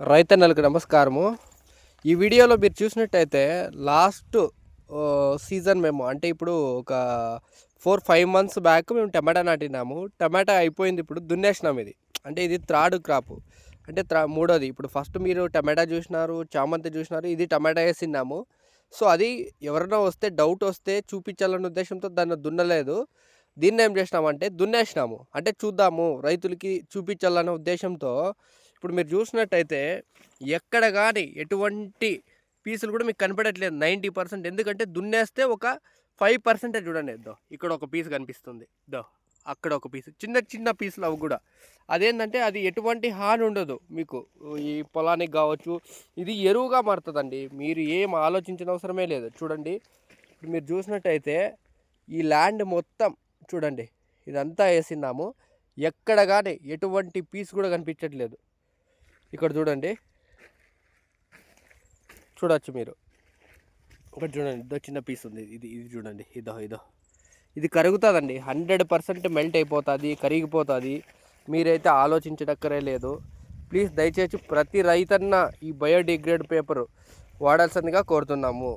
రైతన్నలకు నమస్కారము. ఈ వీడియోలో మీరు చూసినట్టయితే లాస్ట్ సీజన్ మేము అంటే ఇప్పుడు ఒక ఫోర్ ఫైవ్ మంత్స్ బ్యాక్ మేము టమాటా నాటినాము. టమాటా అయిపోయింది ఇప్పుడు దున్నేసినాం ఇది. అంటే ఇది థర్డ్ క్రాప్ అంటే త్రా మూడోది. ఇప్పుడు ఫస్ట్ మీరు టమాటా చూసినారు చామంతి చూసినారు ఇది టమాటా వేసినాము సో అది ఎవరైనా వస్తే డౌట్ వస్తే చూపించాలన్న ఉద్దేశంతో దాన్ని దున్నలేదు. దీన్ని ఏం చేసినామంటే దున్నేసినాము. అంటే చూద్దాము రైతులకి చూపించాలన్న ఉద్దేశంతో ఇప్పుడు మీరు చూసినట్టయితే ఎక్కడ కానీ ఎటువంటి పీసులు కూడా మీకు కనపడట్లేదు నైంటీ పర్సెంట్. ఎందుకంటే దున్నేస్తే ఒక ఫైవ్ పర్సెంటే చూడండి దో ఇక్కడ ఒక పీస్ కనిపిస్తుంది. దో అక్కడ ఒక పీస్ చిన్న చిన్న పీసులు అవి కూడా. అదేంటంటే అది ఎటువంటి హాని ఉండదు మీకు. ఈ పొలానికి కావచ్చు ఇది ఎరువుగా మారుతుందండి. మీరు ఏం ఆలోచించిన అవసరమే లేదు. చూడండి ఇప్పుడు మీరు చూసినట్టయితే ఈ ల్యాండ్ మొత్తం చూడండి ఇదంతా వేసినాము ఎక్కడ కానీ ఎటువంటి పీస్ కూడా కనిపించట్లేదు. ఇక్కడ చూడండి. చూడవచ్చు మీరు. ఒకటి చూడండి. ఇదో చిన్న పీస్ ఉంది. ఇది ఇది చూడండి. ఇదో ఇదో. ఇది కరుగుతుందండి. హండ్రెడ్ పర్సెంట్ మెల్ట్ అయిపోతుంది కరిగిపోతుంది. మీరైతే ఆలోచించడక్కరే లేదు. ప్లీజ్ దయచేసి ప్రతి రైతన్న ఈ బయోడిగ్రేడ్ పేపర్ వాడాల్సిందిగా కోరుతున్నాము.